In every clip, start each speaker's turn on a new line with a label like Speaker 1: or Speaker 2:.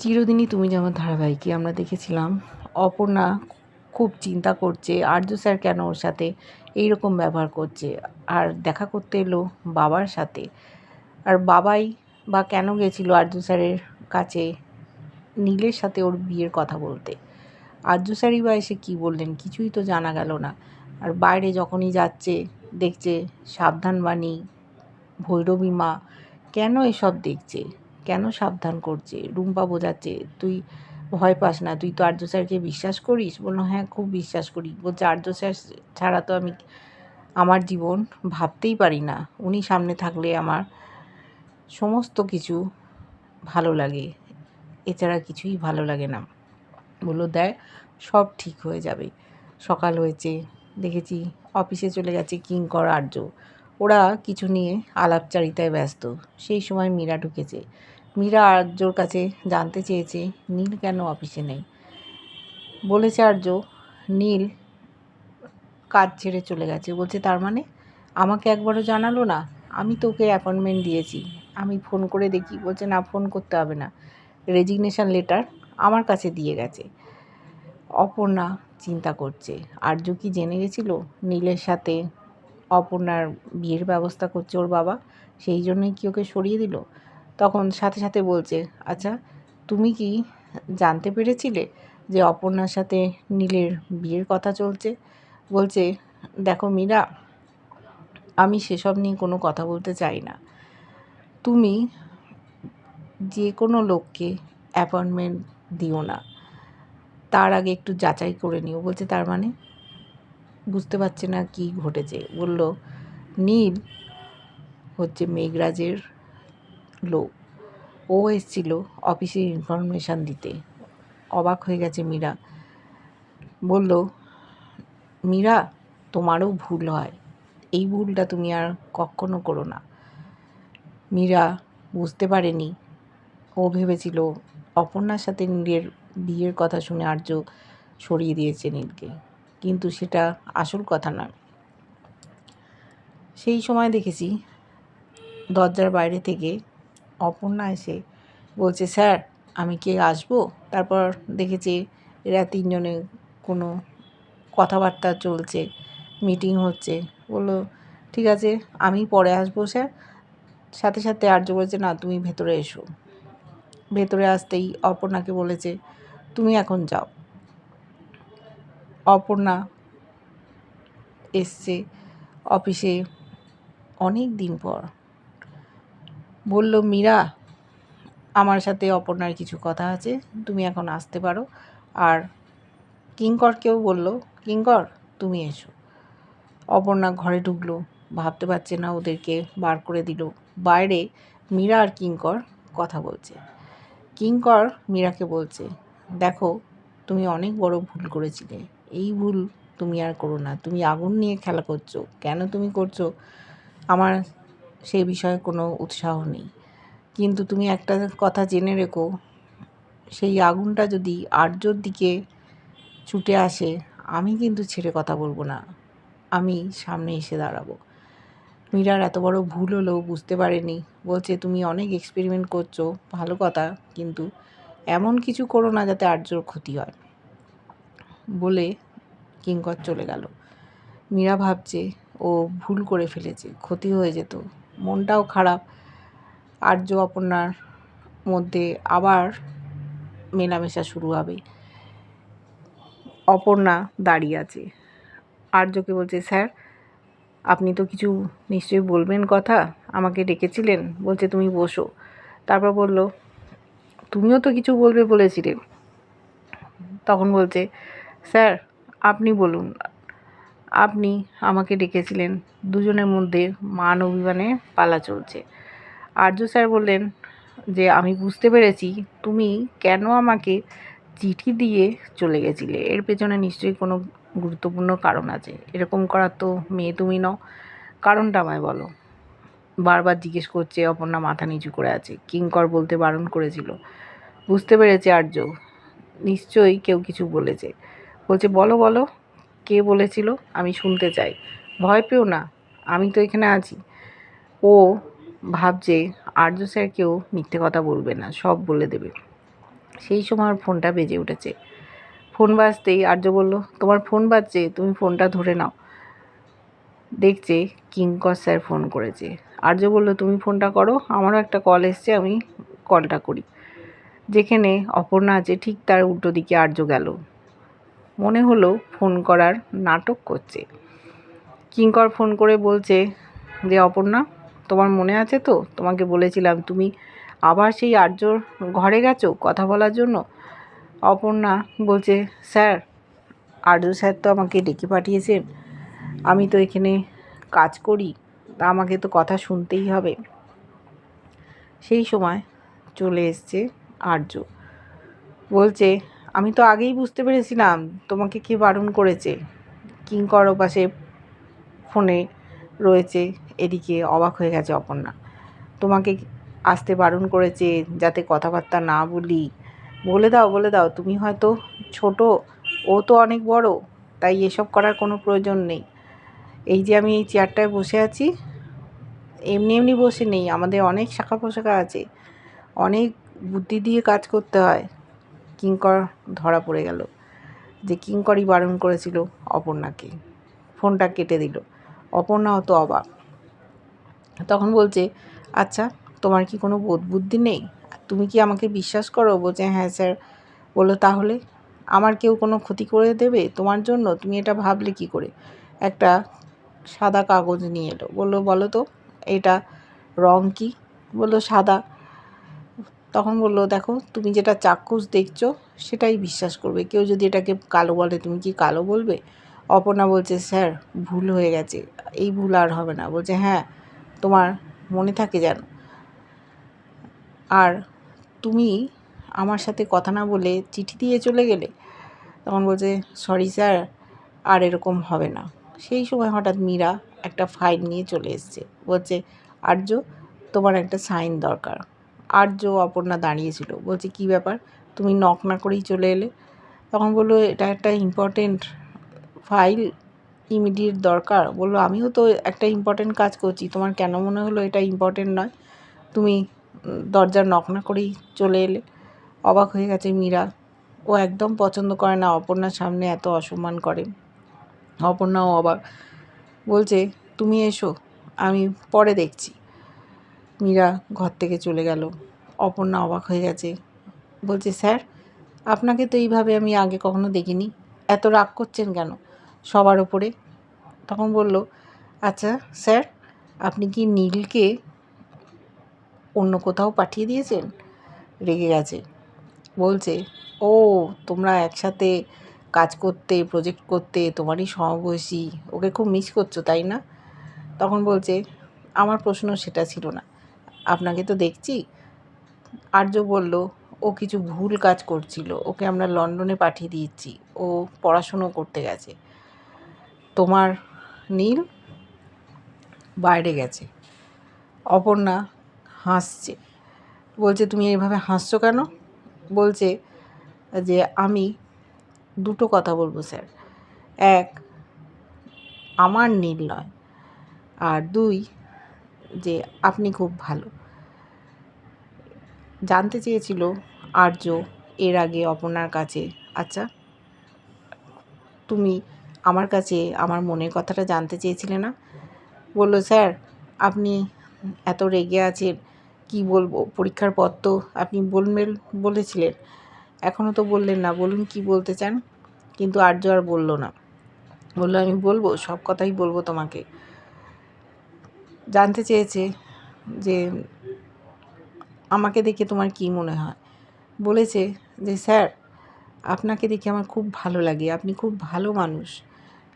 Speaker 1: চিরদিনই তুমি যেমন ধারাবাহিকে, আমরা দেখেছিলাম অপর্ণা খুব চিন্তা করছে আর্য স্যার কেন ওর সাথে এইরকম ব্যবহার করছে? আর দেখা করতে এলো বাবার সাথে। আর বাবাই বা কেন গেছিল আর্য স্যারের কাছে নীলের সাথে ওর বিয়ের কথা বলতে? আর্য স্যারই বা এসে কী বললেন? কিছুই তো জানা গেল না। আর বাইরে যখনই যাচ্ছে, দেখছে সাবধান বাণী ভৈরবী মা, কেন এসব দেখছে? কেন সাবধান করছে? রুম্পা বোঝাচ্ছে, তুই ভয় পাস না, তুই তো আর্য স্যারকে বিশ্বাস করিস? বলল হ্যাঁ খুব বিশ্বাস করি। বলছে, আর্য স্যার ছাড়া তো আমি আমার জীবন ভাবতেই পারি না। উনি সামনে থাকলে আমার সমস্ত কিছু ভালো লাগে, এছাড়া কিছুই ভালো লাগে না। বলল দেয় সব ঠিক হয়ে যাবে। সকাল হয়েছে, দেখেছি, অফিসে চলে গেছে কিঙ্কর আর্য। ওরা কিছু নিয়ে আলাপচারিতায় ব্যস্ত। সেই সময় মীরা ঢুকেছে। মীরা আর্যর কাছে জানতে চেয়েছে, নীল কেন অফিসে নেই? বলেছে আর্য, নীল কাজ ছেড়ে চলে গেছে। বলছে, তার মানে? আমাকে একবারও জানালো না? আমি তোকে অ্যাপয়েন্টমেন্ট দিয়েছি। আমি ফোন করে দেখি। বলছে, না ফোন করতে হবে না। রেজিগনেশন লেটার আমার কাছে দিয়ে গেছে। অপর্ণা চিন্তা করছে। আর্য কি জেনে গেছিল? নীলের সাথে অপর্ণার বিয়ের ব্যবস্থা করছে ওর বাবা। সেই জন্যই কি ওকে সরিয়ে দিল? তখন সাথে সাথে বলছে আচ্ছা তুমি কি জানতে পেরেছিলে যে অপর্ণার সাথে নীলের বিয়ের কথা চলছে? বলছে, দেখো মীরা, আমি সেসব নিয়ে কোনো কথা বলতে চাই না। তুমি যে কোনো লোককে অ্যাপয়েন্টমেন্ট দিও না। তার আগে একটু যাচাই করে নিও। বলছে, তার মানে? বুঝতে পারছে না কি ঘটেছে। বলল, নীল হচ্ছে মেঘরাজের লোক। ও এসেছিল অফিসে ইনফরমেশান দিতে। অবাক হয়ে গেছে মীরা। বলল, মীরা, তোমারও ভুল হয়। এই ভুলটা তুমি আর কখনো করো না। মীরা বুঝতে পারেনি। ও ভেবেছিল অপর্ণার সাথে নীলের বিয়ের কথা শুনে আর্য সরিয়ে দিয়েছে নীলকে। কিন্তু সেটা আসল কথা নয়। সেই সময় দেখেছি দরজার বাইরে থেকে অপর্ণা এসে বলছে, স্যার, আমি কে আসব? তারপর দেখেছি এরা তিনজনে কোনো কথাবার্তা চলছে, মিটিং হচ্ছে। বলল, ঠিক আছে, আমি পরে আসব, স্যার। সাথে সাথে আর্য বলেছে, না, তুমি ভেতরে এসো। ভেতরে আসতেই অপর্ণাকে বলেছে, তুমি এখন যাও। অপর্ণা এসছে অফিসে অনেক দিন পর। বলল, মীরা, আমার সাথে অপর্ণার কিছু কথা আছে, তুমি এখন আসতে পারো। আর কিঙ্করকেও বলল, কিঙ্কর, তুমি এসো। অপর্ণা ঘরে ঢুকলো, ভাবতে পারছে না ওদেরকে বার করে দিল। বাইরে মীরা আর কিঙ্কর কথা বলছে। কিঙ্কর মীরাকে বলছে, দেখো, তুমি অনেক বড় ভুল করেছিলে। এই ভুল তুমি আর করো না। তুমি আগুন নিয়ে খেলা করছ। কেন তুমি করছ? আমার সেই বিষয়ে কোনো উৎসাহ নেই। কিন্তু তুমি একটা কথা জেনে রেখো, সেই আগুনটা যদি আর্যর দিকে ছুটে আসে, আমি কিন্তু ছেড়ে কথা বলব না। আমি সামনে এসে দাঁড়াবো। মীরার এত বড় ভুল হলেও বুঝতে পারেনি। বলছে, তুমি অনেক এক্সপেরিমেন্ট করছ। ভালো কথা, কিন্তু এমন কিছু করো না যাতে আর্যর ক্ষতি হয়। বলে কিঙ্কর চলে গেল। মীরা ভাবছে, ও ভুল করে ফেলেছে, ক্ষতি হয়ে যেত। মনটাও খারাপ। আর্য অপর্ণার মধ্যে আবার মেলামেশা শুরু হবে। অপর্ণা দাঁড়িয়ে আছে। আর্যকে বলছে, স্যার, আপনি তো কিছু নিশ্চয়ই বলবেন কথা? আমাকে ডেকেছিলেন? বলছে, তুমি বসো। তারপর বলল, তুমিও তো কিছু বলবে বলেছিলে। তখন বলছে স্যার, আপনি বলুন। আপনি আমাকে ডেকেছিলেন। দুজনের মধ্যে মান অভিমানে পালা চলছে। আর্য স্যার বললেন যে, আমি বুঝতে পেরেছি তুমি কেন আমাকে চিঠি দিয়ে চলে গেছিলে। এর পেছনে নিশ্চয়ই কোনো গুরুত্বপূর্ণ কারণ আছে। এরকম করার তো মেয়ে তুমি নও। কারণটা আমায় বলো। বারবার জিজ্ঞেস করছে, অপর্ণা মাথা নিচু করে আছে। কিঙ্কর বলতে বারণ করেছিল। বুঝতে পেরেছে আর্য। নিশ্চয়ই কেউ কিছু বলেছে। বলছে, বলো বলো, কে বলেছিল? আমি শুনতে চাই। ভয় পেও না, আমি তো এখানে আছি। ও ভাবছে, আর্য স্যার কেউ মিথ্যে কথা বলবে না, সব বলে দেবে। সেই সময় ফোনটা বেজে উঠেছে। ফোন বাজতেই আর্য বলল, তোমার ফোন বাজছে, তুমি ফোনটা ধরে নাও। দেখছে কিঙ্কর স্যার ফোন করেছে। আর্য বলল, তুমি ফোনটা করো, আমারও একটা কল এসছে, আমি কলটা করি। যেখানে অপর্ণা আছে, ঠিক তার উল্টো দিকে আর্য গেল। মনে হলো ফোন করার নাটক করছে। কিঙ্কর ফোন করে বলছে যে, অপর্ণা, তোমার মনে আছে তো? তোমাকে বলেছিলাম তুমি আবার সেই আর্যর ঘরে গেছো কথা বলার জন্য? অপর্ণা বলছে, স্যার, আর্য স্যার তো আমাকে ডেকে পাঠিয়েছেন। আমি তো এখানে কাজ করি, তা আমাকে তো কথা শুনতেই হবে। সেই সময় চলে এসছে আর্য। বলছে আমি তো আগেই বুঝতে পেরেছিলাম তোমাকে কে বারণ করেছে। কিঙ্কর পাশে ফোনে রয়েছে, এদিকে অবাক হয়ে গেছে অপর্ণা। তোমাকে আসতে বারণ করেছে যাতে কথাবার্তা না বলি। বলে দাও বলে দাও, তুমি হয়তো ছোট, ও তো অনেক বড়, তাই এসব করার কোনো প্রয়োজন নেই। এই যে আমি এই চেয়ারটায় বসে আছি, এমনি এমনি বসে নেই, আমাদের অনেক শাখা পোশাখা আছে। অনেক বুদ্ধি দিয়ে কাজ করতে হয়। কিঙ্কর ধরা পড়ে গেল যে কিঙ্করই বারণ করেছিল অপর্ণাকে। ফোনটা কেটে দিল। অপর্ণা অত অবাক। তখন বলছে আচ্ছা তোমার কি কোনো বোধ বুদ্ধি নেই? তুমি কি আমাকে বিশ্বাস করো? বলছে হ্যাঁ স্যার। বলল, তাহলে আমার কেউ কোনো ক্ষতি করে দেবে তোমার জন্য? তুমি এটা ভাবলে কি করে? একটা সাদা কাগজ নিয়ে এলো। বলল, বলো তো, এটা রং কি? বলল, সাদা। তখন বলল, দেখো, তুমি যেটা চাক্ষুষ দেখছ, সেটাই বিশ্বাস করবে। কেউ যদি এটাকে কালো বলে, তুমি কি কালো বলবে? অপর্ণা বলছে, স্যার, ভুল হয়ে গেছে। এই ভুল আর হবে না। বলছে হ্যাঁ তোমার মনে থাকে যেন। আর তুমি আমার সাথে কথা না বলে চিঠি দিয়ে চলে গেলে? তখন বলছে, সরি স্যার, আর এরকম হবে না। সেই সময় হঠাৎ মীরা একটা ফাইল নিয়ে চলে এসছে। বলছে, আর্য, তোমার একটা সাইন দরকার। আর্য অপর্ণা দাঁড়িয়েছিল। বলছে, কি ব্যাপার? তুমি নক না করেই চলে এলে? তখন বলল, এটা একটা ইম্পর্টেন্ট ফাইল ইমিডিয়েট দরকার। বলল, আমিও তো একটা ইম্পর্টেন্ট কাজ করছি। তোমার কেন মনে হলো এটা ইম্পর্টেন্ট নয়? তুমি দরজার নক না করেই চলে এলে। অবাক হয়ে গেছে মীরা। ও একদম পছন্দ করে না অপর্ণার সামনে এত অসম্মান করে। অপর্ণাও অবাক। বলছে, তুমি এসো, আমি পরে দেখছি। মীরা ঘর থেকে চলে গেল। অপর্ণা অবাক হয়ে গেছে। বলছে, স্যার, আপনাকে তো এইভাবে আমি আগে কখনো দেখিনি। এত রাগ করছেন কেন? সবার ওপরে। তখন বলল আচ্ছা স্যার, আপনি কি নীলকে অন্য কোথাও পাঠিয়ে দিয়েছেন? রেগে গেছে। বলছে, ও, তোমরা একসাথে কাজ করতে প্রজেক্ট করতে, তোমারই সমবয়সী, ওকে খুব মিস করছ, তাই না? তখন বলছে, আমার প্রশ্ন সেটা ছিল না। আপনাকে তো দেখছি। আর্য বলল, ও কিছু ভুল কাজ করছিল, ওকে আমরা লন্ডনে পাঠিয়ে দিয়েছি, ও পড়াশুনো করতে গেছে। তোমার নীল বাইরে গেছে। অপর্ণা হাসছে। বলছে, তুমি এইভাবে হাসছো কেন? বলছে যে, আমি দুটো কথা বলব, স্যার। এক, আমার নীল নয়। আর দুই যে আপনি খুব ভালো। জানতে চেয়েছিল আর্য এর আগে অপর্ণার কাছে আচ্ছা তুমি আমার কাছে আমার মনের কথাটা জানতে চেয়েছিলে না? বলল, স্যার, আপনি এত রেগে আছেন, কি বলব? পরীক্ষার পর তো আপনি বলবেন বলেছিলেন এখনও তো বললেন না, বলুন কি বলতে চান? কিন্তু আর্য আর বলল না। বলল, আমি বলব, সব কথাই বলব তোমাকে। জানতে চেয়েছে যে আমাকে দেখে তোমার কি মনে হয়? বলেছে যে, স্যার, আপনাকে দেখে আমার খুব ভালো লাগে। আপনি খুব ভালো মানুষ।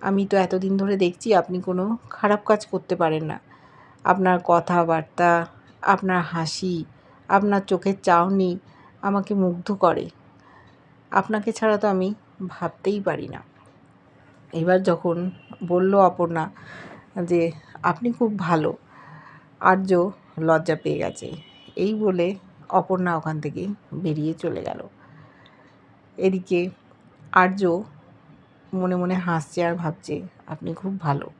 Speaker 1: আমি তো এতদিন ধরে দেখছি আপনি কোনো খারাপ কাজ করতে পারেন না। আপনার কথাবার্তা, আপনার হাসি, আপনার চোখের চাউনি আমাকে মুগ্ধ করে। আপনাকে ছাড়া তো আমি ভাবতেই পারি না। এবার যখন বলল অপর্ণা যে আপনি খুব ভালো আর্য লজ্জা পেয়ে গেছে। এই বলে অপর্ণা ওখান থেকে বেরিয়ে চলে গেল। এদিকে আর্য মনে মনে হাসছে আর ভাবছে, আপনি খুব ভালো।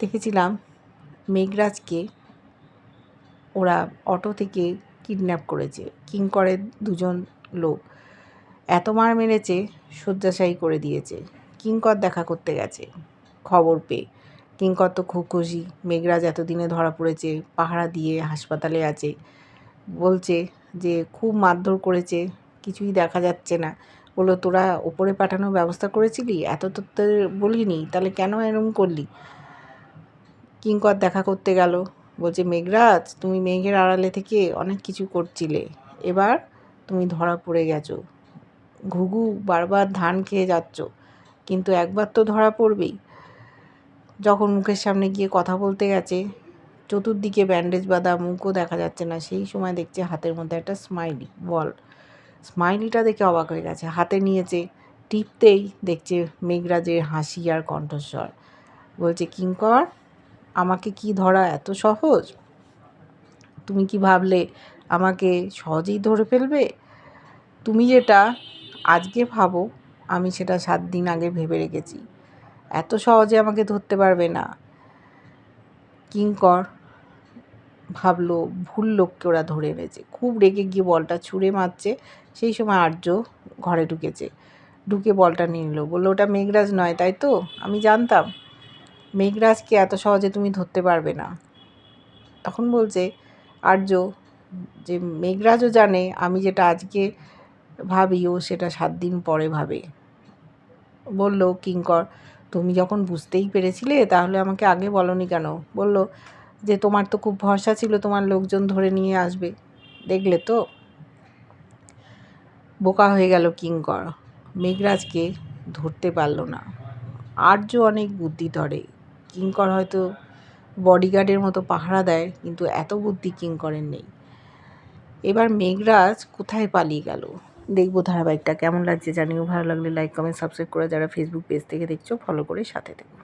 Speaker 1: দেখেছিলাম মেঘরাজকে ওরা অটো থেকে কিডন্যাপ করেছে। কিঙ্করের দুজন লোক। এত মার মেরেছে, শয্যাশায়ী করে দিয়েছে। কিঙ্কর দেখা করতে গেছে। খবর পেয়ে কিঙ্কর তো খুব খুশি মেঘরাজ এতদিনে ধরা পড়েছে, পাহারা দিয়ে হাসপাতালে আছে। বলছে যে, খুব মারধর করেছে, কিছুই দেখা যাচ্ছে না। বলল, তোরা ওপরে পাঠানোর ব্যবস্থা করেছিলি? এত তো বলিনি, তাহলে কেন এরম করলি? কিঙ্কর দেখা করতে গেল, বলছে, মেঘরাজ, তুমি মেঘের আড়ালে থেকে অনেক কিছু করছিলে। এবার তুমি ধরা পড়ে গেছো। ঘুঘু, বারবার ধান খেয়ে যাচ্ছ, কিন্তু একবার তো ধরা পড়বেই। যখন মুখের সামনে গিয়ে কথা বলতে গেছে, চতুর্দিকে ব্যান্ডেজ বাঁধা মুখও দেখা যাচ্ছে না। সেই সময় দেখছে হাতের মধ্যে একটা স্মাইলি বল স্মাইলিটা দেখে অবাক হয়ে গেছে। হাতে নিয়েছে, টিপতেই দেখছে মেঘরাজের হাসি আর কণ্ঠস্বর। বলছে কিঙ্কর আমাকে কি ধরা এত সহজ? তুমি কি ভাবলে আমাকে সহজেই ধরে ফেলবে? তুমি যেটা আজকে ভাবো, আমি সেটা সাত দিন আগে ভেবে রেখেছি। এত সহজে আমাকে ধরতে পারবে না। কিঙ্কর ভাবলো, ভুল লোককে ওরা ধরে এনেছে। খুব রেগে গিয়ে বলটা ছুঁড়ে মারছে। সেই সময় আর্য ঘরে ঢুকেছে। ঢুকে বলটা নিয়ে নিল। বলল, ওটা মেঘরাজ নয়, তাই তো? আমি জানতাম। মেঘরাজকে এত সহজে তুমি ধরতে পারবে না? তখন বলছে, আর্য, যে মেঘরাজও জানে, আমি যেটা আজকে ভাবি, ও সেটা সাত দিন পরে ভাবে। বলল কিঙ্কর তুমি যখন বুঝতেই পেরেছিলে, তাহলে আমাকে আগে বলনি কেন? বলল যে তোমার তো খুব ভরসা ছিল তোমার লোকজন ধরে নিয়ে আসবে। দেখলে তো? বোকা হয়ে গেল কিঙ্কর। মেঘরাজকে ধরতে পারল না। আর্য অনেক বুদ্ধি ধরে। কিঙ্কর হয়তো বডিগার্ডের মতো পাহারা দেয়, কিন্তু এত বুদ্ধি কিঙ্করের নেই। এবার মেঘরাজ কোথায় পালিয়ে গেল? দেখব ধারাবাহিকটা। কেমন লাগছে জানিও। ভালো লাগলে লাইক কমেন্ট সাবস্ক্রাইব করে যারা ফেসবুক পেজ থেকে দেখছ ফলো করে সাথে থেকো।